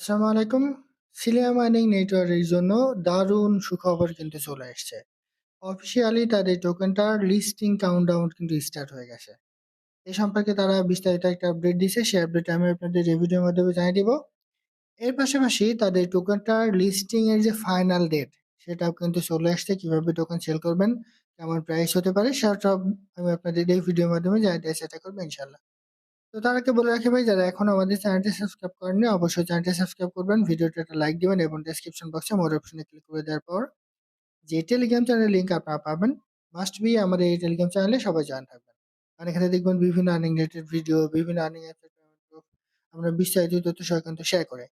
আসসালামু আলাইকুম। Cilia mining নেটওয়ার্কের জন্য দারুণ সুখবর কিন্তু চলে এসছে। অফিসিয়ালি তাদের টোকেনটার লিস্টিং কাউন্টডাউন কিন্তু স্টার্ট হয়ে গেছে। এ সম্পর্কে তারা বিস্তারিত একটা আপডেট দিছে। সেই আপডেট আমি আপনাদের এই ভিডিওর মাধ্যমে জানিয়ে দিব। এর পাশাপাশি তাদের টোকেনটার লিস্টিং এর যে ফাইনাল ডেট সেটাও কিন্তু চলে আসছে। কীভাবে টোকেন সেল করবেন, কেমন প্রাইস হতে পারে সেসব আমি আপনাদের এই ভিডিওর মাধ্যমে জানিয়ে দেওয়ার চেষ্টা করব ইনশাআল্লাহ। তো তার আগে বলে রাখি ভাই, যারা এখনও আমাদের চ্যানেলটি সাবস্ক্রাইব করেননি, অবশ্যই চ্যানেলটি সাবস্ক্রাইব করবেন। ভিডিওটা একটা লাইক দিবেন এবং ডেসক্রিপশন বক্সে মোর অপশনে ক্লিক করে দেওয়ার পর যে টেলিগ্রাম চ্যানেলের লিঙ্ক আপনারা পাবেন মাস্ট বি আমাদের এই টেলিগ্রাম চ্যানেলে সবাই জয়েন থাকবেন। কারণ এখানে দেখবেন বিভিন্ন আর্নিং রিলেটেড ভিডিও বিভিন্ন আর্নিং আমরা বিস্তারিত তথ্য সহ কিন্তু শেয়ার করে।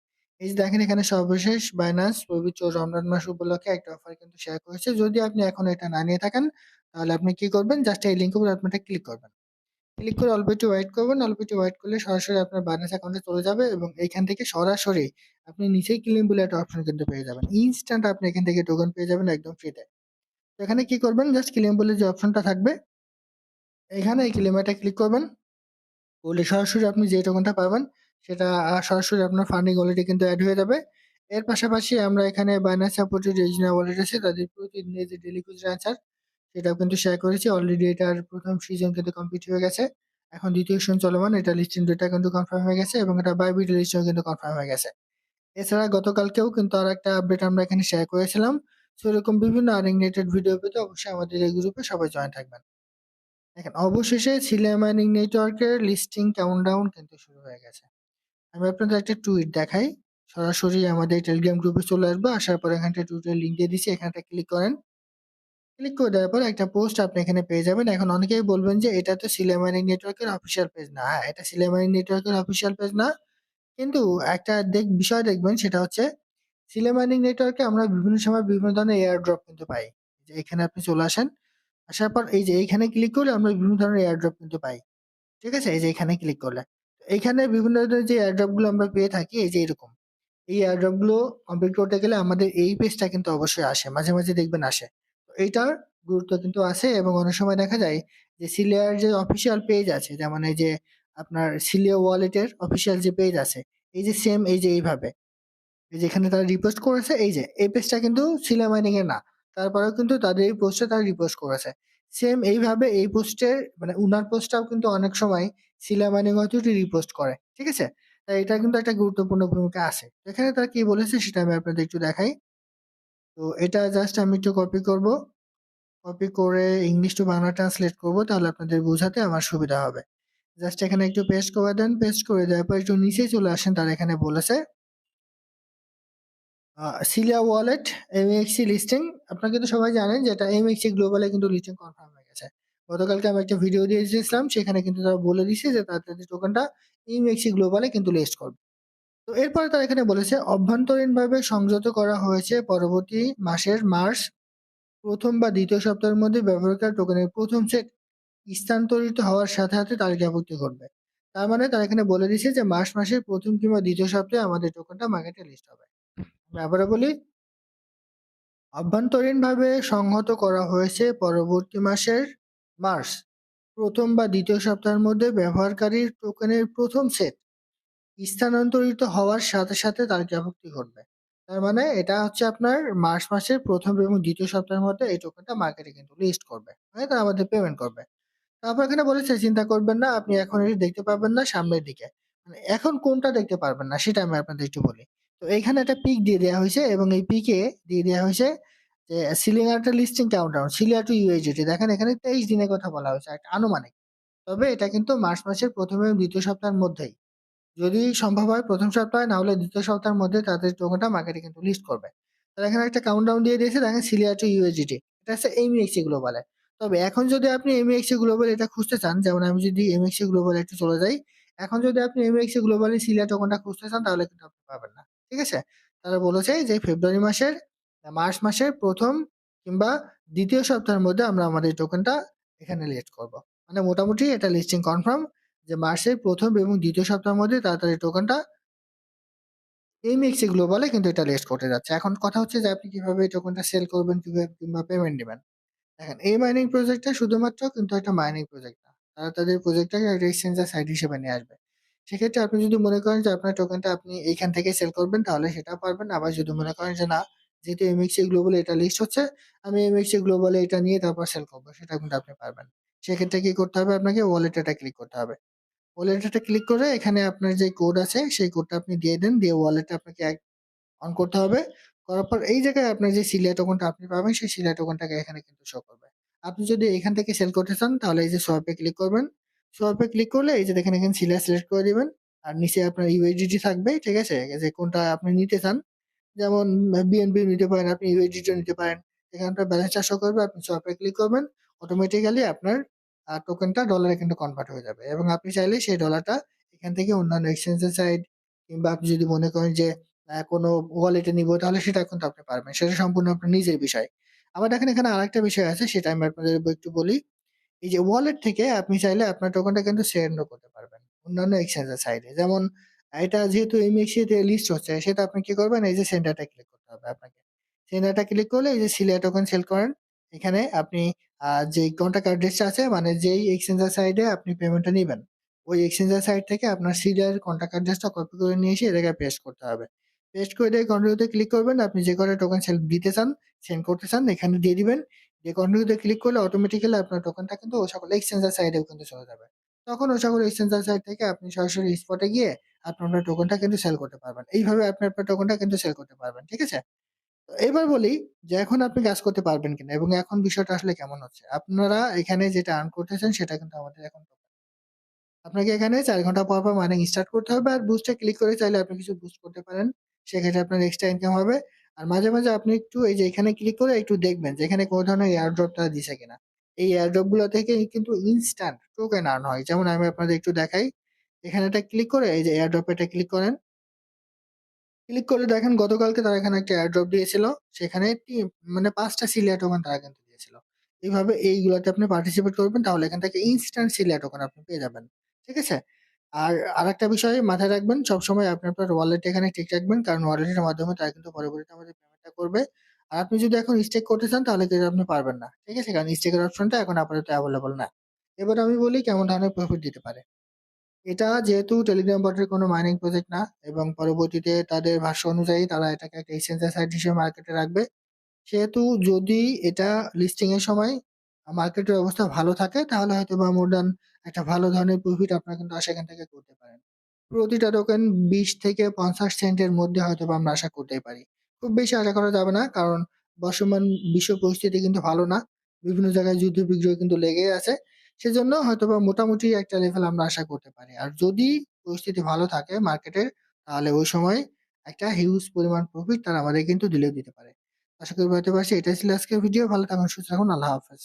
এই যে দেখেন এখানে সর্বশেষ বাইনান্স পবিত্র রমজান মাস উপলক্ষে একটা অফার কিন্তু শেয়ার করেছে। যদি আপনি এখন এটা না নিয়ে থাকেন, তাহলে আপনি কি করবেন? জাস্ট এই লিঙ্কের উপর আপনি ক্লিক করবেন। ক্লিক করে অল্প একটু ওয়েট করবেন। অল্প একটু ওয়েট করলে সরাসরি আপনার বাইন্যান্স অ্যাকাউন্টে চলে যাবে এবং এইখান থেকে সরাসরি আপনি নিচেই ক্লেম বলে একটা অপশন কিন্তু পেয়ে যাবেন। ইনস্ট্যান্ট আপনি এখান থেকে টোকন পেয়ে যাবেন একদম ফ্রিতে তো। এখানে কি করবেন? জাস্ট ক্লেম বলে যে অপশনটা থাকবে, এখানে এই ক্লেমারটা ক্লিক করবেন। বলে সরাসরি আপনি যে টোকেনটা পাবেন, সেটা সরাসরি আপনার ফান্ডিং ওয়ালেটে কিন্তু অ্যাড হয়ে যাবে। এর পাশাপাশি আমরা এখানে বাইন্যান্স সাপোর্টেড রেজিনা ওয়ালেট আছে, তাদের প্রতিদিনের যে ডেলি খুচরা আনসার সেটাও কিন্তু শেয়ার করেছি। অলরেডি এটার প্রথম সিজন কিন্তু কমপ্লিট হয়ে গেছে। এখন দ্বিতীয় সিজন চলমান, এটা লিস্টিং ডেটা কিন্তু কনফার্ম হয়ে গেছে এবং এটা বাইবিট লিস্টও কিন্তু কনফার্ম হয়ে গেছে। এছাড়া গতকালকেও কিন্তু আর একটা আপডেট আমরা এখানে শেয়ার করেছিলাম। সো এরকম বিভিন্ন আর্নিং রিলেটেড ভিডিও পেতে অবশ্যই আমাদের এই গ্রুপে সবাই জয়েন থাকবেন। দেখেন, অবশেষে মাইনিং নেটওয়ার্কের লিস্টিং কাউন্টডাউন কিন্তু শুরু হয়ে গেছে। আমি আপনাদের একটা টুইট দেখাই। সরাসরি আমাদের টেলিগ্রাম গ্রুপে চলে আসব। আসার পর এখানটা টুইটের লিঙ্ক দিয়ে দিচ্ছি এখানটা ক্লিক করেন। ক্লিক করে দেওয়ার পর একটা পোস্ট আপনি এখানে পেয়ে যাবেন। এখন অনেকেই বলবেন যে, এটা তো সিলেমানি নেটওয়ার্কের অফিসিয়াল পেজ না। হ্যাঁ এটা সিলেমানি নেটওয়ার্কের অফিসিয়াল পেজ না। কিন্তু একটা দেখ, বিষয় দেখবেন, সেটা হচ্ছে সিলেমানি নেটওয়ার্কে আমরা বিভিন্ন সময় বিভিন্ন ধরনের এয়ার ড্রপ কিন্তু পাই। যে এখানে আপনি চলে আসেন, আসার পর এই যে এইখানে ক্লিক করলে আমরা বিভিন্ন ধরনের এয়ার ড্রপ কিন্তু পাই। ঠিক আছে? এই যে এখানে ক্লিক করলে। এইখানে বিভিন্ন ধরনের যে এয়ার ড্রপগুলো আমরা পেয়ে থাকি, এই যে এরকম। এই এয়ার ড্রপগুলো কমপ্লিট করতে গেলে আমাদের এই পেজটা কিন্তু অবশ্যই আসে। মাঝে মাঝে দেখবেন আসে। এইটার গুরুত্ব কিন্তু আছে এবং অনেক সময় দেখা যায় যে সিলিয়ার যে অফিসিয়াল পেজ আছে, যেমন এই যে আপনার সিলিয়া ওয়ালেটের অফিসিয়াল যে পেজ আছে, এই যে সেম এই যে এইভাবে। এই যে এখানে তারা রিপোস্ট করেছে, এই যে, এই পেজটা কিন্তু সিলিয়া মাইনিং এর না, তারপরেও কিন্তু তাদের এই পোস্টে তারা রিপোস্ট করেছে। সেম এইভাবে এই পোস্টের মানে উনার পোস্টটাও কিন্তু অনেক সময় সিলিয়া মাইনিং অথরিটি রিপোস্ট করে, ঠিক আছে? তাই এটা কিন্তু একটা গুরুত্বপূর্ণ ভূমিকা আছে। এখানে তারা কি বলেছে সেটা আমি আপনাদের একটু দেখাই। তো এটা জাস্ট আমি একটু কপি করব। কপি করে ইংলিশ টু বাংলা ট্রান্সলেট করব, তাহলে আপনাদের বোঝাতে আমার সুবিধা হবে। জাস্ট এখানে একটু পেস্ট করে দেন। পেস্ট করে দেওয়ার পর একটু নিচে চলে আসেন, তারা এখানে বলেছে সিলিয়া ওয়ালেট এমএক্সি লিস্টিং আপনারা কিন্তু সবাই জানেন যে এটা এমএক্সি গ্লোবালে কিন্তু লিস্টিং কনফার্ম হয়ে গেছে। গতকালকে আমি একটা ভিডিও দিয়ে দিয়েছিলাম, সেখানে কিন্তু তারা বলে দিছে যে তাদের টোকেনটা এমএক্সি গ্লোবালে কিন্তু লিস্ট করবে। তো এরপরে তারা এখানে বলেছে, অভ্যন্তরীণভাবে সংযত করা হয়েছে পরবর্তী মাসের মার্চ প্রথম বা দ্বিতীয় সপ্তাহের মধ্যে ব্যবহারকারী টোকেনের প্রথম সেট স্থানান্তরিত হওয়ার সাথে সাথে তালিকাভুক্তি করবে। তার মানে তারা এখানে বলে দিচ্ছে যে মার্চ মাসের প্রথম কিংবা দ্বিতীয় সপ্তাহে আমাদের টোকেনটা মার্কেটে লিস্ট হবে। ব্যাপারে বলি, অভ্যন্তরীণভাবে সংহত করা হয়েছে পরবর্তী মাসের মার্চ প্রথম বা দ্বিতীয় সপ্তাহের মধ্যে ব্যবহারকারীর টোকেনের প্রথম সেট স্থানান্তরিত হওয়ার সাথে সাথে তার তালিকাভুক্তি ঘটবে। তার মানে এটা হচ্ছে আপনার মার্চ মাসের প্রথম এবং দ্বিতীয় সপ্তাহের মধ্যে এই টোকেনটা মার্কেটে কিন্তু লিস্ট করবে। মানে তারা আমাদের পেমেন্ট করবে। তারপর এখানে বলেছে, চিন্তা করবেন না, আপনি এখন এটি দেখতে পাবেন না সামনের দিকে। মানে এখন কোনটা দেখতে পারবেন না সেটা আমি আপনাদের একটু বলি। তো এখানে একটা পিক দিয়ে দেওয়া হয়েছে এবং এই পিকে দিয়ে দেওয়া হয়েছে যে সিলিং একটা লিস্টিং কাউন্টার সিলিয়ার টু ইউএইচডি দেখেন এখানে তেইশ দিনের কথা বলা হয়েছে, একটা আনুমানিক। তবে এটা কিন্তু মার্চ মাসের প্রথম এবং দ্বিতীয় সপ্তাহের মধ্যেই। যদি সম্ভব হয় প্রথম সপ্তাহে, না হলে দ্বিতীয় সপ্তাহের মধ্যে তাদের টোকেনটা মার্কেটে কিন্তু লিস্ট করবে। তারা এখানে একটা কাউন্টডাউন দিয়ে দিয়েছে দেখেন সিলিয়া টু ইউএসডিটি এটা হচ্ছে এমইএক্সি গ্লোবালে তবে এখন যদি আপনি এমইএক্সি গ্লোবাল এটা খুঁজতে চান, যেমন আমি যদি এমএক্সি গ্লোবাল একটু চলে যাই, এখন যদি আপনি এমএক্সি গ্লোবালি সিলিয়া টোকেনটা খুঁজতে চান, তাহলে কিন্তু আপনি পাবেন না, ঠিক আছে? তারা বলেছে যে ফেব্রুয়ারি মাসের মার্চ মাসের প্রথম কিংবা দ্বিতীয় সপ্তাহের মধ্যে আমরা আমাদের টোকেনটা এখানে লিস্ট করব। মানে মোটামুটি এটা লিস্টিং কনফার্ম যে মার্চের প্রথম এবং দ্বিতীয় সপ্তাহের মধ্যে তাড়াতাড়ি টোকেনটা এমএক্সি গ্লোবালে কিন্তু এটা লিস্ট করতে যাচ্ছে এখন কথা হচ্ছে যে আপনি কীভাবে টোকেনটা সেল করবেন কীভাবে কিংবা পেমেন্ট নেবেন দেখেন এই মাইনিং প্রজেক্টটা শুধুমাত্র কিন্তু একটা মাইনিং প্রজেক্ট না তারা তাদের প্রজেক্টটাকে একটা এক্সচেঞ্জার সাইট হিসেবে নিয়ে আসবে সেক্ষেত্রে আপনি যদি মনে করেন যে আপনার টোকেনটা আপনি এইখান থেকে সেল করবেন তাহলে সেটা পারবেন। আবার যদি মনে করেন যে না যেহেতু MXC গ্লোবালে এটা লিস্ট হচ্ছে, আমি MXC গ্লোবালে এটা নিয়ে তারপর সেল করব সেটা কিন্তু আপনি পারবেন। সেক্ষেত্রে কি করতে হবে আপনাকে ওয়ালেট এটা ক্লিক করতে হবে। ওয়ালেট ক্লিক করে এখানে আপনার যে কোড আছে সেই কোডটা আপনি দিয়ে দেন। দিয়ে ওয়ালেটটা আপনাকে অন করতে হবে। করার পর এই জায়গায় আপনার যে সিলিয়া টোকেনটা আপনি পাবেন সেই সিলিয়া টোকেনটাকে এখানে কিন্তু শো করবে। আপনি যদি এখান থেকে সেল করতে চান তাহলে এই যে সোয়াপ ক্লিক করবেন। সোয়াপ ক্লিক করলে এই যে দেখেন এখানে সিলিয়া সিলেক্ট করে দিবেন। আর নিচে আপনার USDT থাকবে, ঠিক আছে? যে কোনটা আপনি নিতে চান। যেমন BNB নিতে পারেন, আপনি USDT ও নিতে পারেন। এখানে আপনার ব্যালেন্সটা শো করবে, আপনি সোয়াপ ক্লিক করবেন। অটোমেটিক্যালি আপনার টোকেনটা ডলারে কিন্তু কনভার্ট হয়ে যাবে। এবং আপনি চাইলে সেই ডলারটা এখান থেকে অন্যান্য এক্সচেঞ্জের সাইড কিংবা আপনি যদি মনে করেন যে কোনো ওয়ালেটে নিব, তাহলে সেটা কিন্তু আপনি পারবেন। সেটা সম্পূর্ণ আপনার নিজের বিষয়। আবার দেখেন এখানে আরেকটা বিষয় আছে, সেটা আমি আপনাদের একটু বলি। এই যে ওয়ালেট থেকে আপনি চাইলে আপনার টোকেনটা কিন্তু সেন্ড ও করতে পারবেন। অন্যান্য এক্সচেঞ্জের সাইডে। যেমন, এটা যেহেতু MXC তে লিস্ট হচ্ছে, সেটা আপনি কি করবেন এই যে সেন্ডারটা ক্লিক করতে হবে আপনাকে। সেন্ডারটা ক্লিক করলে এই যে সিলিয়া টোকেন সেল করেন। এখানে আপনি যে যেই কন্টাক্ট অ্যাড্রেসটা আছে মানে যেই এক্সচেঞ্জের সাইডে আপনি পেমেন্টটা নিবেন। ওই এক্সচেঞ্জের সাইট থেকে আপনার সিলিয়ার কন্টাক্ট অ্যাড্রেসটা কপি করে নিয়ে এসে এটাকে পেস্ট করতে হবে। পেস্ট করে দিয়ে কন্টিনিউ তে ক্লিক করবেন। আপনি যে কয়টা টোকেন সেল দিতে চান, সেন্ড করতে চান এখানে দিয়ে দিবেন। দিয়ে কন্টিনিউতে ক্লিক করলে অটোমেটিক্যালি আপনার টোকেনটা কিন্তু ও সকল এক্সচেঞ্জের সাইডেও কিন্তু চলে যাবে। তখন ও সকল এক্সচেঞ্জের সাইট থেকে আপনি সরাসরি স্পটে গিয়ে আপনি আপনার টোকেনটা কিন্তু সেল করতে পারবেন। এইভাবে আপনি আপনার টোকেনটা কিন্তু সেল করতে পারবেন। ঠিক আছে? এবার বলি যে এখন আপনি কাজ করতে পারবেন কিনা এবং এখন বিষয়টা আসলে কেমন হচ্ছে। আপনারা এখানে যেটা আর্ন করতেছেন সেটা কিন্তু আমাদের এখন আপনাকে এখানে চার ঘণ্টা পর, পর মাইনিং স্টার্ট করতে হবে। আর বুস্ট ক্লিক করে চাইলে আপনি কিছু বুস্ট করতে পারেন। সেক্ষেত্রে আপনার এক্সট্রা ইনকাম হবে। আর মাঝে, মাঝে আপনি একটু এই যে এখানে ক্লিক করে একটু দেখবেন যে এখানে কোন ধরনের এয়ারড্রপ তারা দিছে কিনা। এই এয়ারড্রপগুলো থেকে কিন্তু ইনস্ট্যান্ট টোকেন আর্ন হয়। যেমন আমি আপনাদের একটু দেখাই। এখানে এটা ক্লিক করে এই যে এয়ারড্রপ এটা ক্লিক করেন। ক্লিক করলে দেখেন গতকালকে তারা এখানে একটা এয়ারড্রপ দিয়েছিল। সেখানে মানে ৫ টা সিলিয়া টোকেন তারা কিন্তু দিয়েছিল। এইভাবে এইগুলোতে আপনি পার্টিসিপেট করবেন, তাহলে এখান থেকে ইনস্ট্যান্ট সিলিয়া টোকেন আপনি পেয়ে যাবেন। ঠিক আছে? আর আরেকটা বিষয় মাথায় রাখবেন, সবসময় আপনি আপনার ওয়ালেট এখানে ঠিক রাখবেন। কারণ ওয়ালেটের মাধ্যমে তারা কিন্তু পরবর্তীতে আমাদের পেমেন্টটা করবে। আর আপনি যদি এখন স্টেক করতে চান, তাহলে কিন্তু আপনি পারবেন না। ঠিক আছে? কারণ স্টেকের অপশনটা এখন আপাতত অ্যাভেলেবল না। এবার আমি বলি কেমন ধরনের প্রফিট দিতে পারে। এটা যেহেতু টেলিগ্রাম বটের কোনো মাইনিং প্রজেক্ট না এবং পরবর্তীতে তাদের ভাষ্য অনুযায়ী তারা এটাকে একটা এক্সচেঞ্জের সাইট হিসেবে মার্কেটে রাখবে। সেহেতু যদি এটা লিস্টিং এর সময় মার্কেটের অবস্থা ভালো থাকে, তাহলে হয়তোবা মোর দ্যান একটা ভালো ধরনের প্রফিট আপনারা কিন্তু সেখান থেকে করতে পারেন। প্রতিটা টোকেন ২০ থেকে ৫০ সেন্টের মধ্যে হয়তো বা আমরা আশা করতে পারি। খুব বেশি আশা করা যাবে না। কারণ বর্তমান বিশ্ব পরিস্থিতি কিন্তু ভালো না। বিভিন্ন জায়গায় যুদ্ধ-বিগ্রহ কিন্তু লেগেই আছে। সেজন্য হয়তো বা মোটামুটি একটা লেভেল আমরা আশা করতে পারি। আর যদি পরিস্থিতি ভালো থাকে মার্কেটের তাহলে ওই সময় একটা হিউজ পরিমাণ প্রফিট তারা আমাদের কিন্তু দিলেও দিতে পারে। আশা করি বলতে পারছি। এটাই ছিল আজকের ভিডিও। ভালো থাকুন, সুস্থ থাকুন। আল্লাহ হাফেজ।